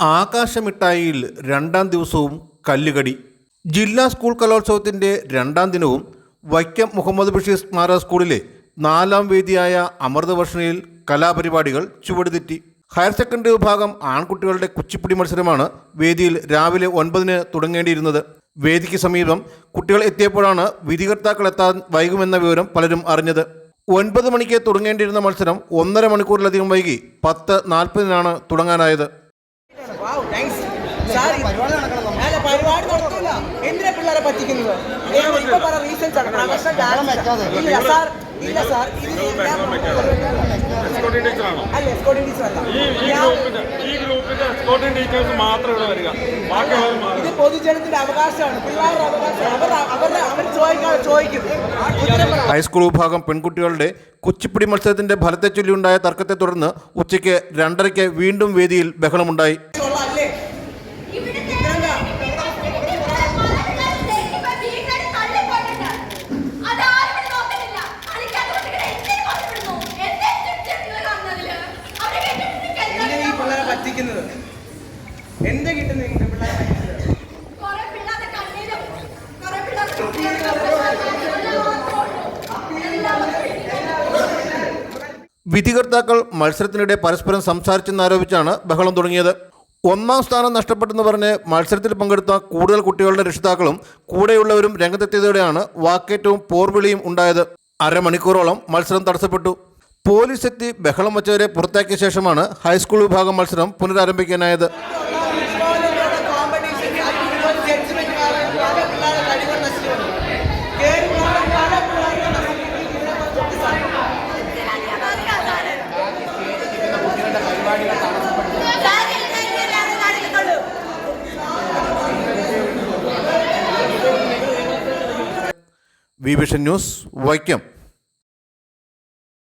ആകാശമിട്ടായിയിൽ രണ്ടാം ദിവസവും കല്ലുകടി. ജില്ലാ സ്കൂൾ കലോത്സവത്തിന്റെ രണ്ടാം ദിനവും വൈക്കം മുഹമ്മദ് ബഷീർ സ്മാരക സ്കൂളിലെ നാലാം വേദിയായ അമൃതവർഷണിയിൽ കലാപരിപാടികൾ ചുവടുതെറ്റി. ഹയർ സെക്കൻഡറി വിഭാഗം ആൺകുട്ടികളുടെ കുച്ചിപ്പുടി മത്സരമാണ് വേദിയിൽ രാവിലെ ഒൻപതിന് തുടങ്ങേണ്ടിയിരുന്നത്. വേദിക്ക് സമീപം കുട്ടികൾ എത്തിയപ്പോഴാണ് വിധികർത്താക്കൾ എത്താൻ വൈകുമെന്ന വിവരം പലരും അറിഞ്ഞത്. ഒൻപത് മണിക്ക് തുടങ്ങേണ്ടിയിരുന്ന മത്സരം ഒന്നര മണിക്കൂറിലധികം വൈകി പത്ത് നാൽപ്പതിനാണ് തുടങ്ങാനായത്. എന്തിനാ പിള്ളേരെ പറ്റിക്കുന്നത്? ഇല്ല സാർ അല്ല എസ്കോർട്ടിംഗ് ടീച്ചർ അല്ല ഇത് പൊതുജനത്തിന്റെ അവകാശമാണ്. പിള്ളേരുടെ അവകാശം അവർ അവരുടെ അവർ ചോദിക്കാൻ ചോദിക്കും. ഹൈസ്കൂൾ വിഭാഗം പെൺകുട്ടികളുടെ കുച്ചിപ്പിടി മത്സരത്തിന്റെ ഫലത്തെ ചൊല്ലിയുണ്ടായ തർക്കത്തെ തുടർന്ന് ഉച്ചയ്ക്ക് രണ്ടരയ്ക്ക് വീണ്ടും വേദിയിൽ ബഹളമുണ്ടായി. ഉള്ള അല്ലേ ഇത്രയും എന്തിനാ പറ്റിക്കുന്നത് എന്ത് കിട്ടുന്നു നിങ്ങൾക്ക് പിള്ളേർ വിധികർത്താക്കൾ മത്സരത്തിനിടെ പരസ്പരം സംസാരിച്ചെന്നാരോപിച്ചാണ് ബഹളം തുടങ്ങിയത്. ഒന്നാം സ്ഥാനം നഷ്ടപ്പെട്ടെന്ന് പറഞ്ഞ് മത്സരത്തിൽ പങ്കെടുത്ത കൂടുതൽ കുട്ടികളുടെ രക്ഷിതാക്കളും കൂടെയുള്ളവരും രംഗത്തെത്തിയതോടെയാണ് വാക്കേറ്റവും പോർവിളിയും ഉണ്ടായത്. അരമണിക്കൂറോളം മത്സരം തടസ്സപ്പെട്ടു. പോലീസ് എത്തി ബഹളം വച്ചവരെ പുറത്താക്കിയ ശേഷമാണ് ഹൈസ്കൂൾ വിഭാഗം മത്സരം പുനരാരംഭിക്കാനായത്. V vision news Vaikom.